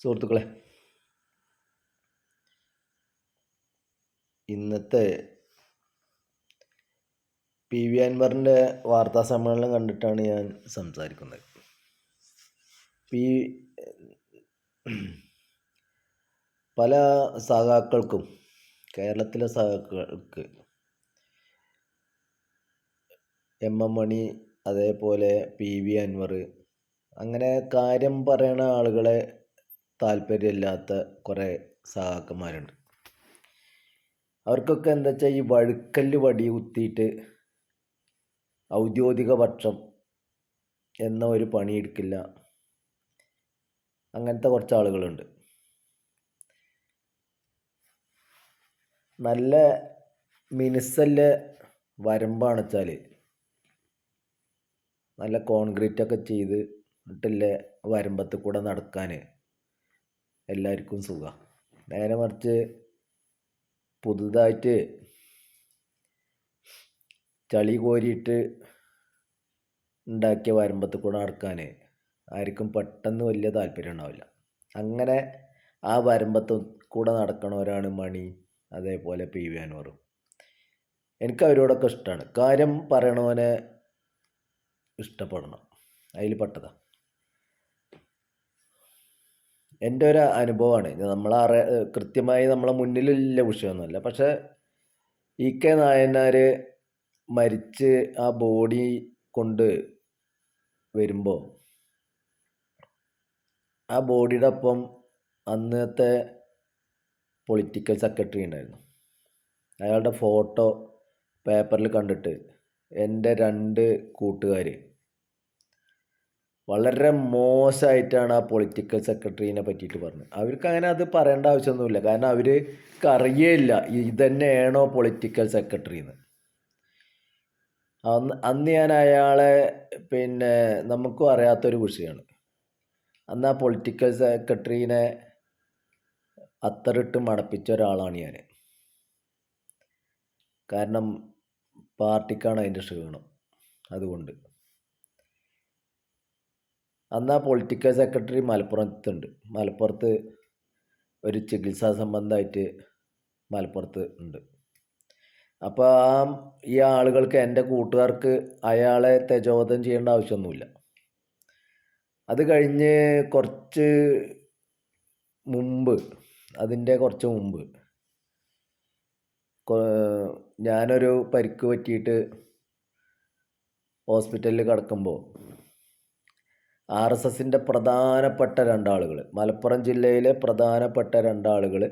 സുഹൃത്തുക്കളെ ഇന്നത്തെ P V അൻവറിന്റെ വാർത്താ സമ്മേളനം കണ്ടിട്ടാണ് ഞാൻ സംസാരിക്കുന്നത്. പി പല സഖാക്കൾക്കും കേരളത്തിലെ സഖാക്കൾക്ക് എം എം മണി അതേപോലെ പി വി അൻവർ അങ്ങനെ കാര്യം പറയണ ആളുകളെ താല്പര്യമില്ലാത്ത കുറേ സഹാക്കന്മാരുണ്ട്. അവർക്കൊക്കെ എന്താ വെച്ചാൽ ഈ വഴുക്കല്ല് വടി കുത്തിയിട്ട് ഔദ്യോഗിക പക്ഷം എന്ന ഒരു പണിയെടുക്കില്ല. അങ്ങനത്തെ കുറച്ച് ആളുകളുണ്ട്. നല്ല മിനുസല്ല വരമ്പാണ് വെച്ചാൽ നല്ല കോൺക്രീറ്റൊക്കെ ചെയ്ത് എന്നിട്ടില്ലേ വരമ്പത്ത് കൂടെ നടക്കാൻ എല്ലാവർക്കും സുഖം. നേരെ മറിച്ച് പുതുതായിട്ട് ചളി കോരിയിട്ട് ഉണ്ടാക്കിയ വരമ്പത്ത് കൂടെ നടക്കാൻ ആർക്കും പെട്ടെന്ന് വലിയ താല്പര്യം ഉണ്ടാവില്ല. അങ്ങനെ ആ വരമ്പത്ത് കൂടെ നടക്കണവരാണ് മണി അതേപോലെ പി വി അൻവറും. എനിക്ക് അവരോടൊക്കെ ഇഷ്ടമാണ്. കാര്യം പറയണവനെ ഇഷ്ടപ്പെടണം. അതിൽ പെട്ടതാണ് എന്റെ ഒരു അനുഭവമാണ് നമ്മൾ അറ കൃത്യമായി നമ്മളെ മുന്നിലില്ല വിഷയമൊന്നുമല്ല. പക്ഷേ ഇ. കെ. നായനാർ മരിച്ച് ആ ബോഡി കൊണ്ട് വരുമ്പോൾ ആ ബോഡിയുടെ ഒപ്പം അന്നത്തെ പൊളിറ്റിക്കൽ സെക്രട്ടറി ഉണ്ടായിരുന്നു. അയാളുടെ ഫോട്ടോ പേപ്പറിൽ കണ്ടിട്ട് എന്റെ രണ്ട് കൂട്ടുകാർ വളരെ മോശമായിട്ടാണ് ആ പൊളിറ്റിക്കൽ സെക്രട്ടറിനെ പറ്റിയിട്ട് പറഞ്ഞത്. അവർക്ക് അങ്ങനെ അത് പറയേണ്ട ആവശ്യമൊന്നുമില്ല. കാരണം അവർക്ക് അറിയേയില്ല ഇതന്നെയാണോ പൊളിറ്റിക്കൽ സെക്രട്ടറി എന്ന് അന്ന് അന്ന് ഞാൻ അയാളെ പിന്നെ നമുക്കും അറിയാത്തൊരു വിഷയമാണ്. അന്ന് ആ പൊളിറ്റിക്കൽ സെക്രട്ടറിനെ അത്തറിട്ട് മടപ്പിച്ച ഒരാളാണ് ഞാൻ കാരണം പാർട്ടിക്കാണ് അതിന്റെ ക്ഷീണം. അതുകൊണ്ട്. അന്ന് ആ പൊളിറ്റിക്കൽ സെക്രട്ടറി മലപ്പുറത്തുണ്ട്. മലപ്പുറത്ത് ഒരു ചികിത്സാ സംബന്ധമായിട്ട് മലപ്പുറത്ത് ഉണ്ട്. അപ്പോൾ ആ ഈ ആളുകൾക്ക് എന്റെ കൂട്ടുകാർക്ക് അയാളെ തെജോധം ചെയ്യേണ്ട ആവശ്യമൊന്നുമില്ല. അത് കഴിഞ്ഞ് കുറച്ച് മുമ്പ് അതിന്റെ കുറച്ച് മുമ്പ് ഞാനൊരു പരിക്ക് പറ്റിയിട്ട് ഹോസ്പിറ്റലിൽ കിടക്കുമ്പോൾ ആർ എസ് എസിന്റെ പ്രധാനപ്പെട്ട രണ്ടാളുകൾ മലപ്പുറം ജില്ലയിലെ പ്രധാനപ്പെട്ട രണ്ടാളുകൾ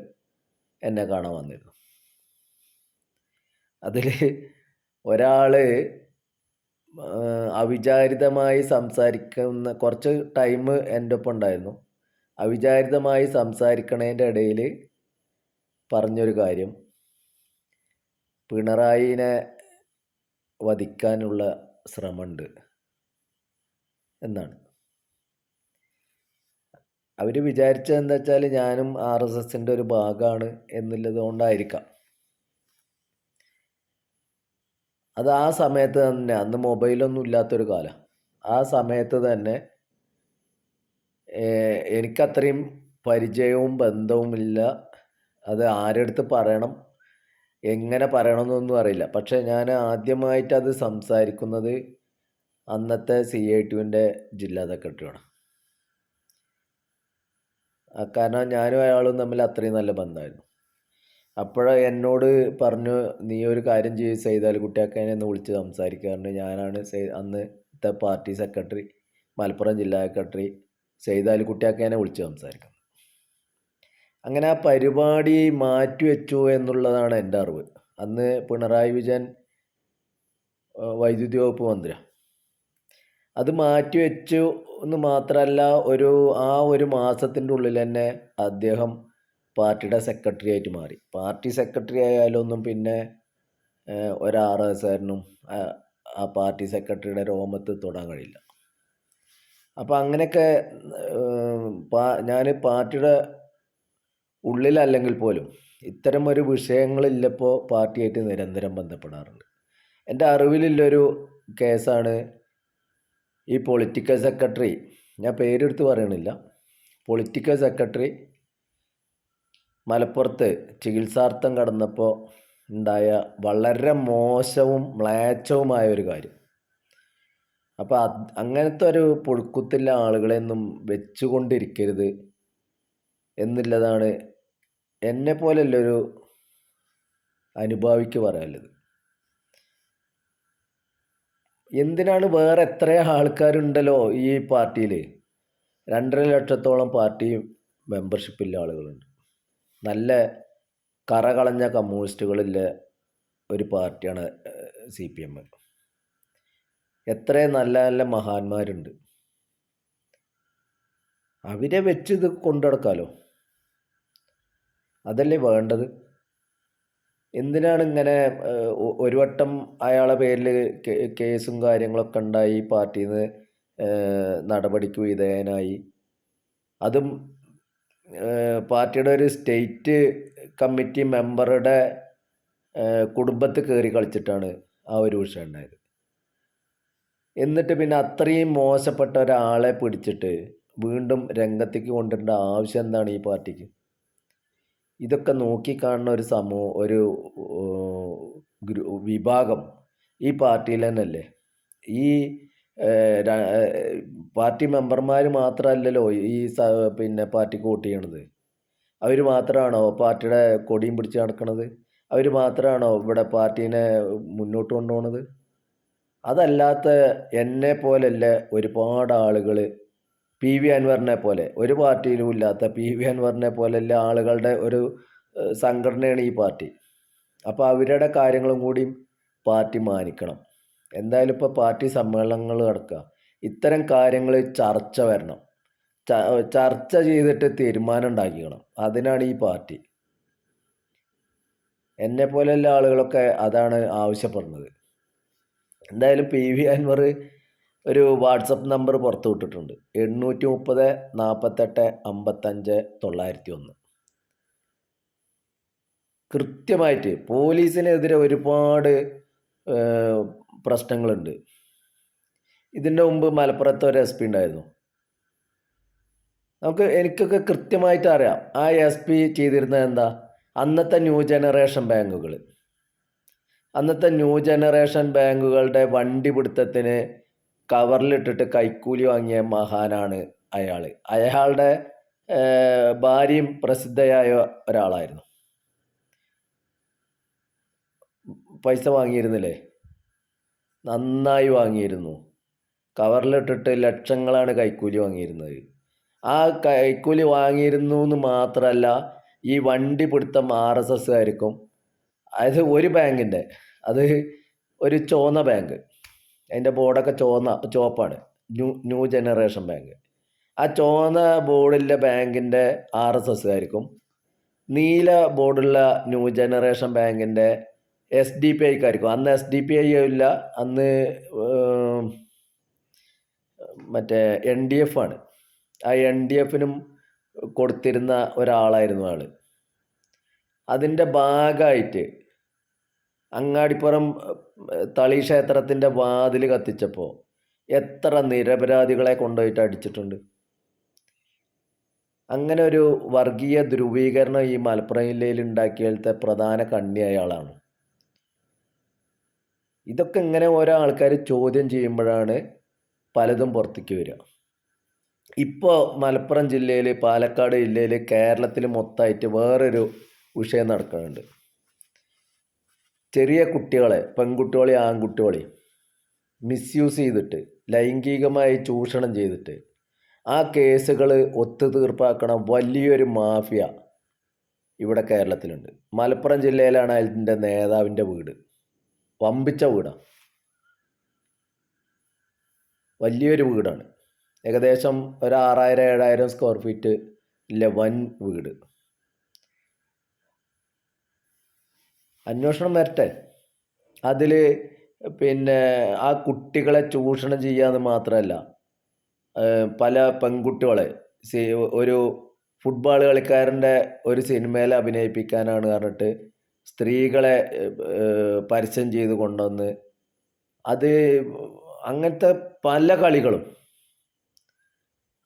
എന്നെ കാണാൻ വന്നിരുന്നു. അതിൽ ഒരാൾ അവിചാരിതമായി സംസാരിക്കുന്ന കുറച്ച് ടൈം എന്റെ ഒപ്പം ഉണ്ടായിരുന്നു. അവിചാരിതമായി സംസാരിക്കണതിന്റെ ഇടയിൽ പറഞ്ഞൊരു കാര്യം പിണറായിനെ വധിക്കാനുള്ള ശ്രമമുണ്ട് എന്നാണ്. അവർ വിചാരിച്ചത് എന്താ വെച്ചാൽ ഞാനും ആർ എസ് എസിന്റെ ഒരു ഭാഗമാണ് എന്നുള്ളത് കൊണ്ടായിരിക്കാം. അത് ആ സമയത്ത് തന്നെ അന്ന് മൊബൈലൊന്നും ഇല്ലാത്തൊരു കാലം. ആ സമയത്ത് തന്നെ എനിക്കത്രയും പരിചയവും ബന്ധവുമില്ല അത് ആരെടുത്ത് പറയണം എങ്ങനെ പറയണമെന്നൊന്നും അറിയില്ല. പക്ഷേ ഞാൻ ആദ്യമായിട്ട് അത് സംസാരിക്കുന്നത് അന്നത്തെ സി ഐ ടുവിന്റെ ജില്ലാ സെക്രട്ടറിയാണ്. കാരണം ഞാനും അയാളും തമ്മിൽ അത്രയും നല്ല ബന്ധമായിരുന്നു. അപ്പോൾ എന്നോട് പറഞ്ഞു നീ ഒരു കാര്യം ചെയ്ത് സെയ്താൽ കുട്ടിയാക്കാനെ ഒന്ന് വിളിച്ച് സംസാരിക്കാറുണ്ട് ഞാനാണ് അന്നത്തെ പാർട്ടി സെക്രട്ടറി മലപ്പുറം ജില്ലാ സെക്രട്ടറി സെയ്താൽ കുട്ടിയാക്കാനെ വിളിച്ച് സംസാരിക്കുന്നത് അങ്ങനെ ആ പരിപാടി മാറ്റിവെച്ചു എന്നുള്ളതാണ് എന്റെ അറിവ്. അന്ന് പിണറായി വിജയൻ വൈദ്യുതി വകുപ്പ് മന്ത്രിയാണ് അത് മാറ്റിവെച്ചു എന്ന് മാത്രമല്ല ഒരു ആ ഒരു മാസത്തിന്റെ ഉള്ളിൽ തന്നെ അദ്ദേഹം പാർട്ടിയുടെ സെക്രട്ടറി ആയിട്ട് മാറി. പാർട്ടി സെക്രട്ടറി ആയാലൊന്നും പിന്നെ ഒരു ആർ ആറിനും ആ പാർട്ടി സെക്രട്ടറിയുടെ രോമത്ത് തൊടാൻ കഴിയില്ല. അപ്പോൾ അങ്ങനെയൊക്കെ ഞാൻ പാർട്ടിയുടെ ഉള്ളിലല്ലെങ്കിൽ പോലും ഇത്തരം ഒരു വിഷയങ്ങളില്ലപ്പോൾ പാർട്ടിയായിട്ട് നിരന്തരം ബന്ധപ്പെടാറുണ്ട്. എന്റെ അറിവിലുള്ളൊരു കേസാണ് ഈ പൊളിറ്റിക്കൽ സെക്രട്ടറി ഞാൻ പേരെടുത്ത് പറയണില്ല. പൊളിറ്റിക്കൽ സെക്രട്ടറി മലപ്പുറത്ത് ചികിത്സാർത്ഥം കടന്നപ്പോൾ ഉണ്ടായ വളരെ മോശവും മ്ലേച്ഛവുമായ ഒരു കാര്യം അപ്പോൾ അങ്ങനത്തെ ഒരു പുഴുക്കുത്തില്ല ആളുകളെയൊന്നും വെച്ചുകൊണ്ടിരിക്കരുത് എന്നുള്ളതാണ് എന്നെ പോലെയുള്ളൊരു അനുഭാവിക്ക് പറയാനുള്ളത്. എന്തിനാണ് വേറെ എത്ര ആൾക്കാരുണ്ടല്ലോ ഈ പാർട്ടിയിൽ രണ്ടര ലക്ഷത്തോളം പാർട്ടി മെമ്പർഷിപ്പില്ല ആളുകളുണ്ട്. നല്ല കറ കളഞ്ഞ കമ്മ്യൂണിസ്റ്റുകളില്ല ഒരു പാർട്ടിയാണ് സി പി എം. എത്ര നല്ല നല്ല മഹാന്മാരുണ്ട്. അവരെ വെച്ച് ഇത് കൊണ്ടുനടക്കാലോ അതല്ലേ വേണ്ടത്? എന്തിനാണ് ഇങ്ങനെ ഒരു വട്ടം അയാളെ പേരിൽ കേസും കാര്യങ്ങളൊക്കെ ഉണ്ടായി പാർട്ടിയിൽ നിന്ന് നടപടിക്ക് വിധേയനായി? അതും പാർട്ടിയുടെ ഒരു സ്റ്റേറ്റ് കമ്മിറ്റി മെമ്പറുടെ കുടുംബത്തിൽ കയറി കളിച്ചിട്ടാണ് ആ ഒരു വിഷയം ഉണ്ടായത്. എന്നിട്ട് പിന്നെ അത്രയും മോശപ്പെട്ട ഒരാളെ പിടിച്ചിട്ട് വീണ്ടും രംഗത്തേക്ക് കൊണ്ടുവരേണ്ട ആവശ്യം എന്താണ് ഈ പാർട്ടിക്ക്? ഇതൊക്കെ നോക്കിക്കാണുന്ന ഒരു സമൂഹം ഒരു വിഭാഗം ഈ പാർട്ടിയിൽ തന്നെയല്ലേ? ഈ പാർട്ടി മെമ്പർമാർ മാത്രമല്ലല്ലോ ഈ സ പിന്നെ പാർട്ടിക്ക് വോട്ട് ചെയ്യണത്. അവർ മാത്രമാണോ പാർട്ടിയുടെ കൊടിയും പിടിച്ച് നടക്കണത്? അവർ മാത്രമാണോ ഇവിടെ പാർട്ടീനെ മുന്നോട്ട് കൊണ്ടുപോകണത് അതല്ലാത്ത എന്നെ പോലെയല്ല ഒരുപാട് ആളുകൾ പി വി അൻവറിനെ പോലെ ഒരു പാർട്ടിയിലും ഇല്ലാത്ത പി വി അൻവറിനെ പോലെയുള്ള ആളുകളുടെ ഒരു സംഘടനയാണ് ഈ പാർട്ടി. അപ്പോൾ അവരുടെ കാര്യങ്ങളും കൂടി പാർട്ടി മാനിക്കണം. എന്തായാലും ഇപ്പോൾ പാർട്ടി സമ്മേളനങ്ങൾ നടക്കുക. ഇത്തരം കാര്യങ്ങൾ ചർച്ച വരണം. ചർച്ച ചെയ്തിട്ട് തീരുമാനം ഉണ്ടാക്കിക്കണം. അതിനാണ് ഈ പാർട്ടി. എന്നെ പോലെയുള്ള ആളുകളൊക്കെ അതാണ് ആവശ്യപ്പെടുന്നത്. എന്തായാലും പി വി അൻവർ ഒരു വാട്സപ്പ് നമ്പർ പുറത്തു വിട്ടിട്ടുണ്ട്. എണ്ണൂറ്റി മുപ്പത് നാൽപ്പത്തെട്ട് അമ്പത്തഞ്ച് തൊള്ളായിരത്തി ഒന്ന് കൃത്യമായിട്ട് പോലീസിനെതിരെ ഒരുപാട് പ്രശ്നങ്ങളുണ്ട്. ഇതിന്റെ മുമ്പ് മലപ്പുറത്ത് ഒരു എസ് പി ഉണ്ടായിരുന്നു. നമുക്ക് എനിക്കൊക്കെ കൃത്യമായിട്ട് അറിയാം. ആ എസ് പി ചെയ്തിരുന്നത് എന്താ? അന്നത്തെ ന്യൂ ജനറേഷൻ ബാങ്കുകൾ അന്നത്തെ ന്യൂ ജനറേഷൻ ബാങ്കുകളുടെ വണ്ടി പിടുത്തത്തിന് കവറിലിട്ടിട്ട് കൈക്കൂലി വാങ്ങിയ മഹാനാണ് അയാൾ അയാളുടെ ഭാര്യയും പ്രസിദ്ധയായ ഒരാളായിരുന്നു. പൈസ വാങ്ങിയിരുന്നില്ലേ? നന്നായി വാങ്ങിയിരുന്നു. കവറിലിട്ടിട്ട് ലക്ഷങ്ങളാണ് കൈക്കൂലി വാങ്ങിയിരുന്നത്. ആ കൈക്കൂലി വാങ്ങിയിരുന്നു എന്ന് മാത്രമല്ല ഈ വണ്ടി പിടുത്തം ആർ എസ് എസ്സുകാർക്കും അത് ഒരു ബാങ്കിന്റെ അത് ഒരു ചോന്ന ബാങ്ക്. അതിന്റെ ബോർഡൊക്കെ ചുവന്ന ചുവപ്പാണ്. New new generation bank. ആ ചുവന്ന ബോർഡിലെ ബാങ്കിന്റെ ആർ എസ് എസ്സുകാർക്കും നീല ബോർഡുള്ള ന്യൂ ജനറേഷൻ ബാങ്കിന്റെ എസ് ഡി പി ഐക്കാർക്കും അന്ന് എസ് ഡി പി ഐ ഇല്ല അന്ന് മറ്റേ എൻ ഡി എഫ് ആണ്. ആ എൻ ഡി എഫിനും കൊടുത്തിരുന്ന ഒരാളായിരുന്നു ആൾ. അതിന്റെ ഭാഗമായിട്ട് അങ്ങാടിപ്പുറം തളി ക്ഷേത്രത്തിന്റെ വാതിൽ കത്തിച്ചപ്പോൾ എത്ര നിരപരാധികളെ കൊണ്ടുപോയിട്ട് അടിച്ചിട്ടുണ്ട്. അങ്ങനെ ഒരു വർഗീയ ധ്രുവീകരണം ഈ മലപ്പുറം ജില്ലയിൽ ഉണ്ടാക്കിയാലത്തെ പ്രധാന കണ്ണി അയാളാണ് ഇതൊക്കെ ഇങ്ങനെ ഓരോ ആൾക്കാർ ചോദ്യം ചെയ്യുമ്പോഴാണ് പലതും പുറത്തേക്ക് വരിക. ഇപ്പോൾ മലപ്പുറം ജില്ലയിൽ പാലക്കാട് ജില്ലയിൽ കേരളത്തിൽ മൊത്തമായിട്ട് വേറൊരു വിഷയം നടക്കുന്നുണ്ട്. ചെറിയ കുട്ടികളെ പെൺകുട്ടികളെയും ആൺകുട്ടികളെയും മിസ്യൂസ് ചെയ്തിട്ട് ലൈംഗികമായി ചൂഷണം ചെയ്തിട്ട് ആ കേസുകൾ ഒത്തുതീർപ്പാക്കണ വലിയൊരു മാഫിയ ഇവിടെ കേരളത്തിലുണ്ട്. മലപ്പുറം ജില്ലയിലാണ് അതിന്റെ നേതാവിന്റെ വീട്. വമ്പിച്ച വീടാണ് വലിയൊരു വീടാണ്. ഏകദേശം ഒരു ആറായിരം ഏഴായിരം സ്ക്വയർ ഫീറ്റ് ഇല്ല വൻ വീട്. അന്വേഷണം വരട്ടെ. അതിൽ പിന്നെ ആ കുട്ടികളെ ചൂഷണം ചെയ്യാന്ന് മാത്രമല്ല പല പെൺകുട്ടികളെ ഒരു ഫുട്ബോൾ കളിക്കാരന്റെ ഒരു സിനിമയിൽ അഭിനയിപ്പിക്കാനാണ് പറഞ്ഞിട്ട് സ്ത്രീകളെ പരസ്യം ചെയ്ത് കൊണ്ടുവന്ന് അത് അങ്ങനത്തെ പല കളികളും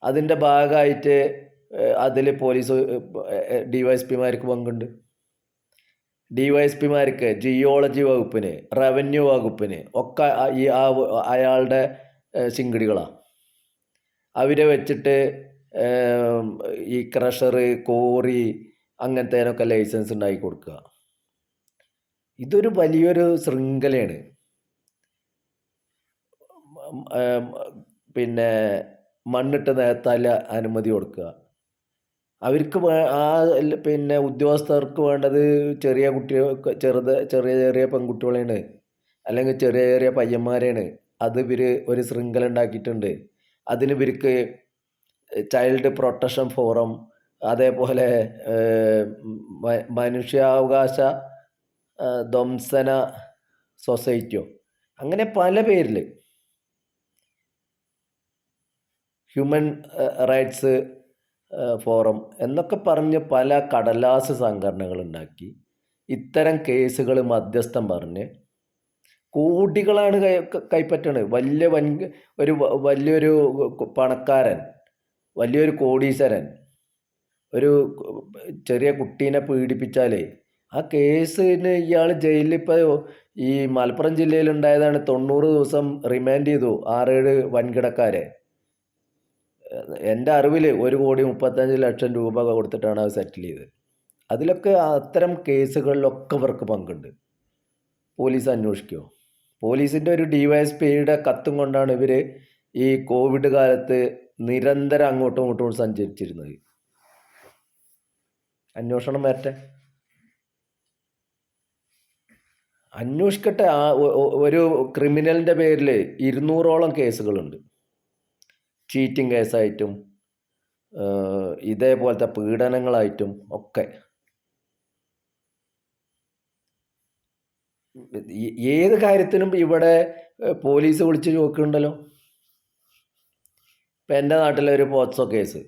അതിന്റെ ഭാഗമായിട്ട് അതിൽ പോലീസ് ഡിവൈഎസ്പിമാർക്ക് പങ്കുണ്ട്. ഡി വൈ എസ് പിമാർക്ക് ജിയോളജി വകുപ്പിന് റവന്യൂ വകുപ്പിന് ഒക്കെ ഈ ആ അയാളുടെ ശിങ്കിടികളാണ് അവരെ വെച്ചിട്ട് ഈ ക്രഷറ് കോറി അങ്ങനത്തേനൊക്കെ ലൈസൻസ് ഉണ്ടാക്കി കൊടുക്കുക. ഇതൊരു വലിയൊരു ശൃംഖലയാണ്. പിന്നെ മണ്ണിട്ട് നികത്താൻ അനുമതി കൊടുക്കുക. അവർക്ക് ആ പിന്നെ ഉദ്യോഗസ്ഥർക്ക് വേണ്ടത് ചെറിയ കുട്ടികൾ ചെറുത് ചെറിയ ചെറിയ പെൺകുട്ടികളെയാണ്. അല്ലെങ്കിൽ ചെറിയ ചെറിയ പയ്യന്മാരെയാണ്. അത് ഇവർ ഒരു ശൃംഖല ഉണ്ടാക്കിയിട്ടുണ്ട്. അതിന് ഇവർക്ക് ചൈൽഡ് പ്രൊട്ടക്ഷൻ ഫോറം അതേപോലെ മനുഷ്യാവകാശ ധംസന സൊസൈറ്റിയോ അങ്ങനെ പല പേരിൽ ഹ്യൂമൻ റൈറ്റ്സ് ഫോറം എന്നൊക്കെ പറഞ്ഞ് പല കടലാസ് സംഘടനകൾ ഉണ്ടാക്കി ഇത്തരം കേസുകൾ മധ്യസ്ഥം പറഞ്ഞ് കോടികളാണ് കൈ കൈപ്പറ്റണത്. വലിയ വൻ ഒരു വലിയൊരു പണക്കാരൻ വലിയൊരു കോടീശ്വരൻ ഒരു ചെറിയ കുട്ടീനെ പീഡിപ്പിച്ചാലേ ആ കേസിന് ഇയാൾ ജയിലിൽ ഇപ്പോൾ ഈ മലപ്പുറം ജില്ലയിലുണ്ടായതാണ് തൊണ്ണൂറ് ദിവസം റിമാൻഡ് ചെയ്തു ആറേഴ് വൻകിടക്കാരെ. എന്റെ അറിവിൽ ഒരു കോടി മുപ്പത്തഞ്ച് ലക്ഷം രൂപ കൊടുത്തിട്ടാണ് അത് സെറ്റിൽ ചെയ്തത്. അതിലൊക്കെ അത്തരം കേസുകളിലൊക്കെ ഇവർക്ക് പങ്കുണ്ട്. പോലീസ് അന്വേഷിക്കുമോ പോലീസിന്റെ ഒരു ഡി വൈ എസ് പിയുടെ കത്തും കൊണ്ടാണ് ഇവർ ഈ കോവിഡ് കാലത്ത് നിരന്തരം അങ്ങോട്ടും ഇങ്ങോട്ടും സഞ്ചരിച്ചിരുന്നത്. അന്വേഷണം വരട്ടെ. അന്വേഷിക്കട്ടെ. ആ ഒരു ക്രിമിനലിന്റെ പേരിൽ ഇരുന്നൂറോളം കേസുകളുണ്ട്. ചീറ്റിംഗ് കേസായിട്ടും ഇതേപോലത്തെ പീഡനങ്ങളായിട്ടും ഒക്കെ. ഏത് കാര്യത്തിനും ഇവിടെ പോലീസ് വിളിച്ച് ചോക്കുന്നുണ്ടല്ലോ? ഇപ്പം എന്റെ നാട്ടിലെ ഒരു പോക്സോ കേസ്.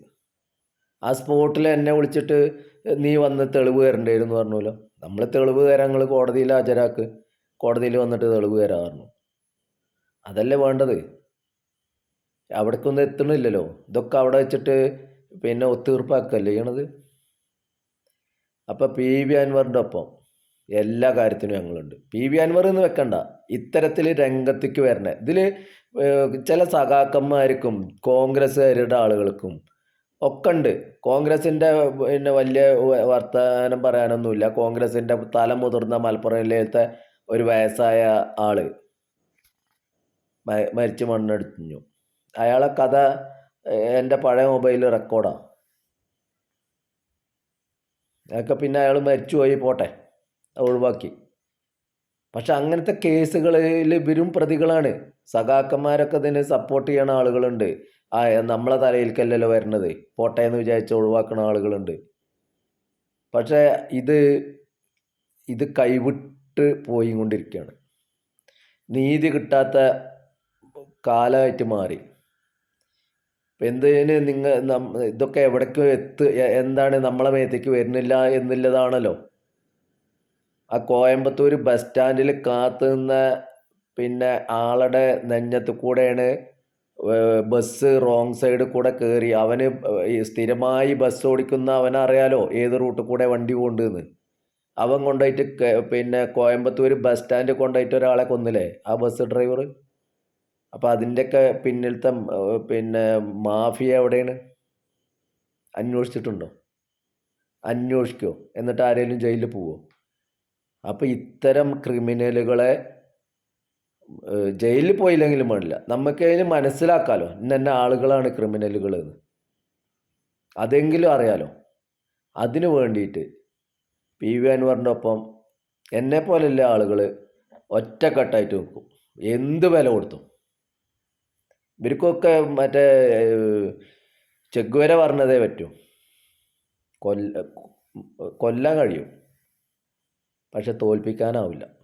ആ സ്പോട്ടിൽ എന്നെ വിളിച്ചിട്ട് നീ വന്ന് തെളിവ് തരണ്ടേന്ന് പറഞ്ഞല്ലോ നമ്മൾ തെളിവ് തരാൻ നിങ്ങൾ കോടതിയിൽ ഹാജരാക്ക്. കോടതിയിൽ വന്നിട്ട് തെളിവ് തരാ പറഞ്ഞു. അതല്ലേ വേണ്ടത്? അവിടേക്കൊന്നും എത്തണില്ലല്ലോ. ഇതൊക്കെ അവിടെ വെച്ചിട്ട് പിന്നെ ഒത്തീർപ്പാക്കല്ലേ ചെയ്യണത്? അപ്പം പി വി അൻവറിന്റെ ഒപ്പം എല്ലാ കാര്യത്തിനും ഞങ്ങളുണ്ട്. പി വി അൻവർ എന്ന് വെക്കണ്ട. ഇത്തരത്തിൽ രംഗത്തേക്ക് വരണേ. ഇതിൽ ചില സഖാക്കന്മാർക്കും കോൺഗ്രസ്സുകാരുടെ ആളുകൾക്കും ഒക്കെ ഉണ്ട് കോൺഗ്രസിന്റെ പിന്നെ വലിയ വർത്തമാനം പറയാനൊന്നുമില്ല. കോൺഗ്രസിന്റെ തല മുതിർന്ന മലപ്പുറം ജില്ലയിലത്തെ ഒരു വയസ്സായ ആൾ മരിച്ചു മണ്ണെടുത്തിഞ്ഞു. അയാളെ കഥ എന്റെ പഴയ മൊബൈലിൽ റെക്കോർഡാണ് അതൊക്കെ പിന്നെ അയാൾ മരിച്ചുപോയി പോട്ടെ. ഒഴിവാക്കി. പക്ഷെ അങ്ങനത്തെ കേസുകളിൽ ഇവരും പ്രതികളാണ്. സഖാക്കന്മാരൊക്കെ ഇതിന് സപ്പോർട്ട് ചെയ്യണ ആളുകളുണ്ട്. ആ നമ്മളെ തലയിൽക്കല്ലല്ലോ വരണത്. പോട്ടെ എന്ന് വിചാരിച്ച് ഒഴിവാക്കുന്ന ആളുകളുണ്ട്. പക്ഷേ ഇത് ഇത് കൈവിട്ട് പോയി കൊണ്ടിരിക്കുകയാണ് നീതി കിട്ടാത്ത കാലമായിട്ട് മാറി. എന്തിന് നിങ്ങൾ ഇതൊക്കെ എവിടേക്കോ എത്ത് എന്താണ് നമ്മളെ മേത്തേക്ക് വരുന്നില്ല എന്നുള്ളതാണല്ലോ. ആ കോയമ്പത്തൂർ ബസ് സ്റ്റാൻഡിൽ കാത്തു നിന്ന പിന്നെ ആളുടെ നെഞ്ഞത്ത് കൂടെയാണ് ബസ് റോങ് സൈഡിൽ കൂടെ കയറി അവന് സ്ഥിരമായി ബസ് ഓടിക്കുന്ന അവനറിയാലോ ഏത് റൂട്ട് കൂടെ വണ്ടി കൊണ്ടുവന്ന് അവൻ കൊണ്ടുപോയിട്ട് പിന്നെ കോയമ്പത്തൂർ ബസ് സ്റ്റാൻഡിൽ കൊണ്ടുപോയിട്ട് ഒരാളെ കൊന്നില്ലേ? ആ ബസ് ഡ്രൈവർ അപ്പം അതിന്റെയൊക്കെ പിന്നിലത്തെ പിന്നെ മാഫിയ എവിടെയാണ്? അന്വേഷിച്ചിട്ടുണ്ടോ? അന്വേഷിക്കുമോ എന്നിട്ട് ആരെങ്കിലും ജയിലിൽ പോവോ? അപ്പോൾ ഇത്തരം ക്രിമിനലുകളെ ജയിലിൽ പോയില്ലെങ്കിലും വേണ്ടില്ല. നമുക്ക് അതിന് മനസ്സിലാക്കാലോ. ഇന്ന ആളുകളാണ് ക്രിമിനലുകൾ എന്ന്. അതെങ്കിലും അറിയാലോ. അതിനു വേണ്ടിയിട്ട് പി വി അൻവറിന്റെ ഒപ്പം എന്നെ പോലെയുള്ള ആളുകൾ ഒറ്റക്കെട്ടായിട്ട് നിൽക്കും. എന്ത് വില കൊടുത്തും. ഇവർക്കൊക്കെ മറ്റേ ചെഗ്വര പറഞ്ഞതേ പറ്റൂ. കൊല്ല കൊല്ലാൻ കഴിയും. പക്ഷെ തോൽപ്പിക്കാനാവില്ല.